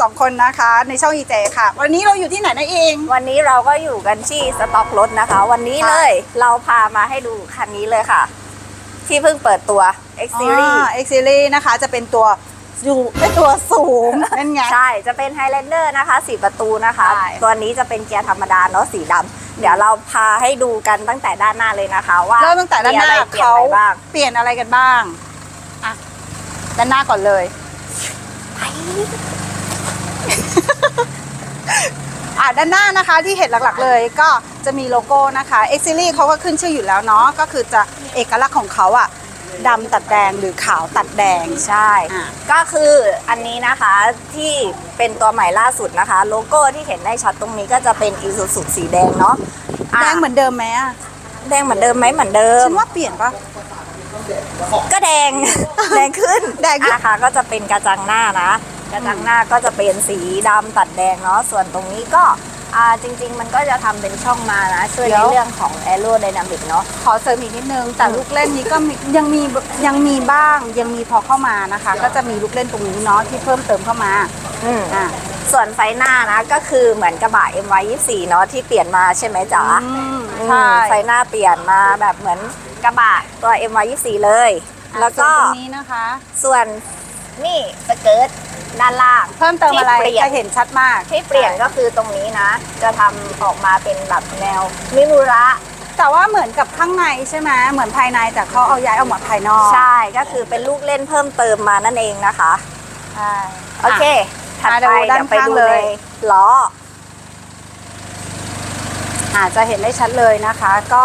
สองคนนะคะ ในช่องอีเจค่ะ วันนี้เราอยู่ที่ไหนนะเอง วันนี้เราก็อยู่กันที่สต็อกรถนะคะ วันนี้ค่ะเลย เราพามาให้ดูคันนี้เลยค่ะ ที่เพิ่งเปิดตัว X Series เอ็กซิลี่นะคะ จะเป็นตัวอยู่เป็นตัวสูงนั่นไงใช่ จะเป็น Highlander นะคะสีประตูนะคะใช่ตัวนี้จะเป็นเกียร์ธรรมดาเนาะสีดำเดี๋ยวเราพาให้ดูกันตั้งแต่ด้านหน้าเลยนะคะ ว่าเริ่มตั้งแต่ด้านหน้ามีอะไรเปลี่ยนเขาไปบ้างเปลี่ยนอะไรกันบ้างอะด้านหน้าก่อนเลย อะด้านหน้านะคะที่เห็นหลักๆเลยก็จะมีโลโก้นะคะ e x i l y เขาก็ขึ้นชื่ออยู่แล้วเนาะก็คือจะเอกลักษณ์ของเขาอะดำตัดแดงหรือขาวตัดแดงใช่ อะ ก็คืออันนี้นะคะที่เป็นตัวใหม่ล่าสุดนะคะ โลโก้ที่เห็นได้ชัดตรงนี้ก็จะเป็น Isuzu สีแดงเนาะะแดงเหมือนเดิมไหมอะแดงเหมือนเดิมไหมเหมือนเดิม ฉันว่าเปลี่ยนปะ ก็แดง แดงขึ้นแดงขึ้นอะค่ะก็จะเป็นกระจังหน้านะ กระจังหน้าก็จะเป็นสีดำตัดแดงเนาะส่วนตรงนี้ก็อ่าจริง ๆ มันก็จะทำเป็นช่องมานะ ช่วยในเรื่องของ aerodynamic เนาะขอเสริมอีกนิดนึง แต่ลูกเล่นนี้ก็มียังมียังมีบ้าง ยังมีพอเข้ามานะคะ ก็จะมีลูกเล่นตรงนี้เนาะที่เพิ่มเติมเข้ามาอืมอะส่วนไฟหน้านะก็คือเหมือนกระบะ MY24 เนาะที่เปลี่ยนมาใช่ไหมจ๊ะอืมอืมใช่ไฟหน้าเปลี่ยนมาแบบเหมือน กระบะตัว MY24 เลย แล้วก็ส่นตรงนี้นะคะ ส่วนนี่สเกิร์ตด้านล่าง เพิ่มเติมอะไรที่เปลี่ยนจะเห็นชัดมากที่เปลี่ยนก็คือตรงนี้นะ จะทำออกมาเป็นแบบแนวมิมุระ แต่ว่าเหมือนกับข้างในใช่ไหมเหมือนภายในแต่เขาเอาย้ายออกมาภายนอกใช่ก็คือเป็นลูกเล่นเพิ่มเติมมานั่นเองนะคะ ใช่ โอเค ถัดมาดูไปด้านเดี๋ยวไปข้างดูเลในยล้อ อาจจะเห็นได้ชัดเลยนะคะ ก็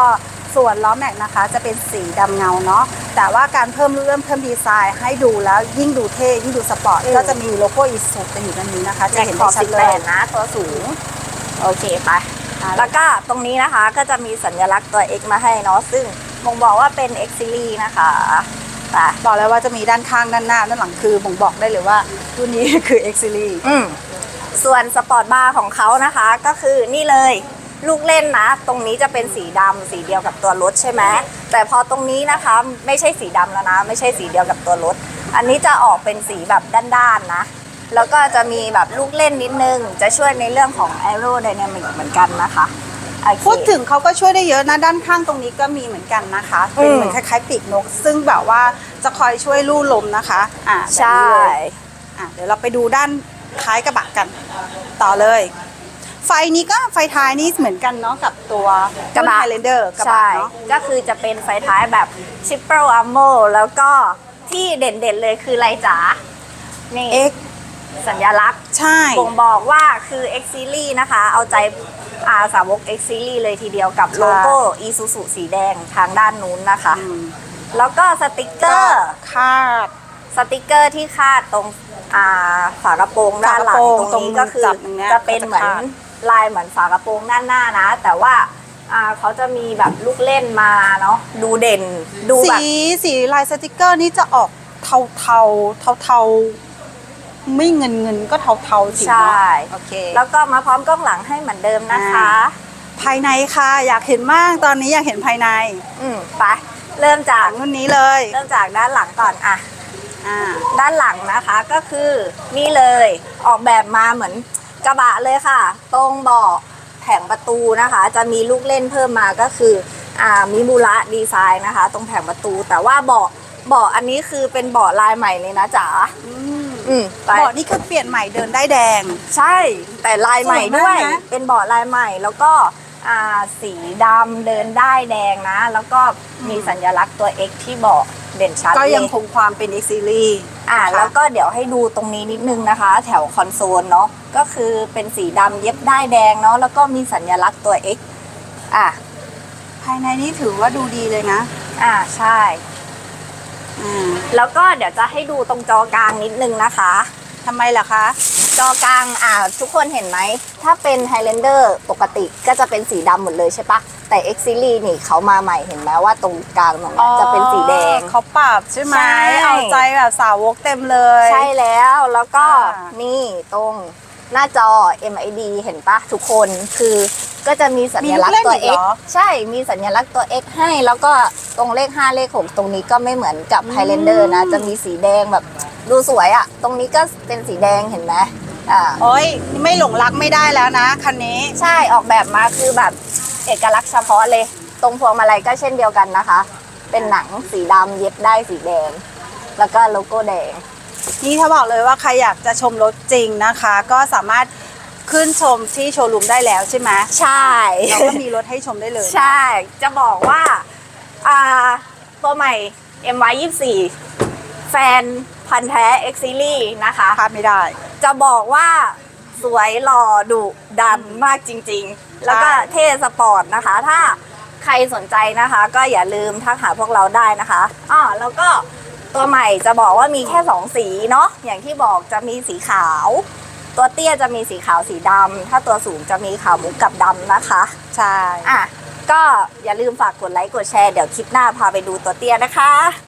ส่วนล้อแม็กนะคะจะเป็นสีดำเงาเนาะแต่ว่าการเพิ่มเริ่มเพิ่มดีไซน์ให้ดูแล้วยิ่งดูเท่ยิ่งดูสปอร์ตอืมก็จะมีโลโก้อีสุเป็นอยู่ด้านนี้นะคะ จะแจ็คเห็นขอได้บชัดเลย18นะ ตัวสูง โอเคไปอ่าแล้วก็ตรงนี้นะคะก็จะมีสัญลักษณ์ตัว X มาให้เนาะซึ่งบ่งบอกว่าเป็น X Series นะคะไปบอกเลยว่าจะมีด้านข้างด้านหน้าด้านหลังคือบ่งบอกได้เลยว่ารุ่นนี้คือ X Series อืมส่วนสปอร์ตบาร์ของเขานะคะก็คือนี่เลย ลูกเล่นนะ ตรงนี้จะเป็นสีดำสีเดียวกับตัวรถใช่ไหมแต่พอตรงนี้นะคะไม่ใช่สีดำแล้วนะ ไม่ใช่สีเดียวกับตัวรถ อันนี้จะออกเป็นสีแบบด้านๆนะ แล้วก็จะมีแบบลูกเล่นนิดนึง จะช่วยในเรื่องของ aerodynamic เหมือนกันนะคะโอเคพูดถึงเขาก็ช่วยได้เยอะนะด้านข้างตรงนี้ก็มีเหมือนกันนะคะเป็นอืมเหมือนคล้ายๆปีกนก ซึ่งแบบว่าจะคอยช่วยลู่ลมนะคะอ่าแบบใช่นี้เลยอะเดี๋ยวเราไปดูด้านท้ายกระบะกัน ต่อเลย ไฟนี้ก็ไฟท้ายนี่เหมือนกันเนาะกับตัวกระบะ ไฮเลนเดอร์กระบะใช่ เนาะ ก็คือจะเป็นไฟท้ายแบบ triple armor แล้วก็ที่เด่นๆเลยคืออะไรจ๋า นี่เอ็กสัญลักษณ์ใช่ บ่งบอกว่าคือ X Series นะคะ เอาใจอาสาวก X Series เลยทีเดียวกับโลโก้ Isuzu สีแดงทางด้านนู้นนะคะ อืมแล้วก็สติกเกก็อร์ คาด สติกเกอร์ที่คาดตรงอ่าฝากระโปรงด้านหลังฝากระโปรงตรงนี้ก็คือตรงมือจับอย่างเงี้ยจะเป็นเหมือนก็จะคาด ลายเหมือนฝากระโปรงด้านหน้านะ แต่ว่าอ่าเขาจะมีแบบลูกเล่นมาเนาะดูเด่นดูสีแบบสีลายสติกเกอร์นี่จะออกเทาเทาเทาเทาๆไม่เงินเงินก็เทาเทาๆสีใช่ เนาะโอเค แล้วก็มาพร้อมกล้องหลังให้เหมือนเดิมนะคะ ภายในค่ะ อยากเห็นมากตอนนี้อยากเห็นภายในอืมไปเริ่มจากรุ่นนี้เลยเริ่มจากด้านหลังก่อนอะ อ่า ด้านหลังนะคะก็คือนี่เลยออกแบบมาเหมือน กระบะเลยค่ะ ตรงเบาะแผงประตูนะคะ จะมีลูกเล่นเพิ่มมาก็คืออ่ามิมูระดีไซน์นะคะ ตรงแผงประตู แต่ว่าเบาะเบาะอันนี้คือเป็นเบาะลายใหม่เลยนะจ๋าอืมอืมไป เบาะนี่คือเปลี่ยนใหม่เดินได้แดง ใช่แต่ลายใหม่ด้วย สวยมากนะ เป็นเบาะลายใหม่แล้วก็อ่าสีดำเดินได้แดงนะ แล้วก็มีสัญลักษณ์ตัว X ที่เบาะเด่นชัดก็เลยยังคงความเป็น X Series อ่านะคะแล้วก็เดี๋ยวให้ดูตรงนี้นิดนึงนะคะ แถวคอนโซลเนาะก็คือเป็นสีดำเย็บได้ายแดงเนาะแล้วก็มีสัญลักษณ์ตัว X อะภายในนี่ถือว่าดูดีเลยนะอ่าใช่อ่าแล้วก็เดี๋ยวจะให้ดูตรงจอกลางนิดนึงนะคะ ทำไมล่ะคะ จอกลางอ่าทุกคนเห็นไหม ถ้าเป็น Highlander ปกติก็จะเป็นสีดำหมดเลยใช่ปะแต่ X Series นี่เขามาใหม่เห็นไหมว่าตรงกลางตรงเนี้ยจะเป็นสีแดง เขาปรับใช่ไหมใช่ เอาใจแบบสาวกเต็มเลย ใช่แล้วแล้วก็อ่านี่ตรงหน้าจอ MID เห็นปะทุกคนคือก็จะมีสัญลักษณ์ตัว มีลูกเล่นอีก X เหรอ ใช่มีสัญลักษณ์ตัว X ให้ แล้วก็ตรงเลข 5 เลข 6 ตรงนี้ก็ไม่เหมือนกับ Highlander นะ จะมีสีแดงแบบดูสวยอะตรงนี้ก็เป็นสีแดงเห็นไหม อ่าโอ้ยไม่หลงรักไม่ได้แล้วนะคันนี้ ใช่ออกแบบมาคือแบบเอกลักษณ์เฉพาะเลย ตรงพวงมาลัยก็เช่นเดียวกันนะคะ เป็นหนังสีดำเย็บได้สีแดง แล้วก็โลโก้แดง นี่ถ้าบอกเลยว่าใครอยากจะชมรถจริงนะคะ ก็สามารถขึ้นชมที่โชว์รูมได้แล้วใช่ไหมใช่ เราก็มีรถให้ชมได้เลยใช่ จะบอกว่าอ่าตัวใหม่ MY 24 แฟนพันธ์แท้ X Series นะคะ พลาดไม่ได้ จะบอกว่าสวยหล่อดุดันมากจริง ๆ แล้วก็เท่สปอร์ตนะคะ ถ้าใครสนใจนะคะ ก็อย่าลืมทักหาพวกเราได้นะคะอ่าแล้วก็ตัวใหม่จะบอกว่ามีแค่2สีเนาะอย่างที่บอกจะมีสีขาว ตัวเตี้ยจะมีสีขาวสีดำถ้าตัวสูงจะมีขาวมุกกับดำนะคะ ใช่อะก็อย่าลืมฝากกดไลค์กดแชร์เดี๋ยวคลิปหน้าพาไปดูตัวเตี้ยนะคะ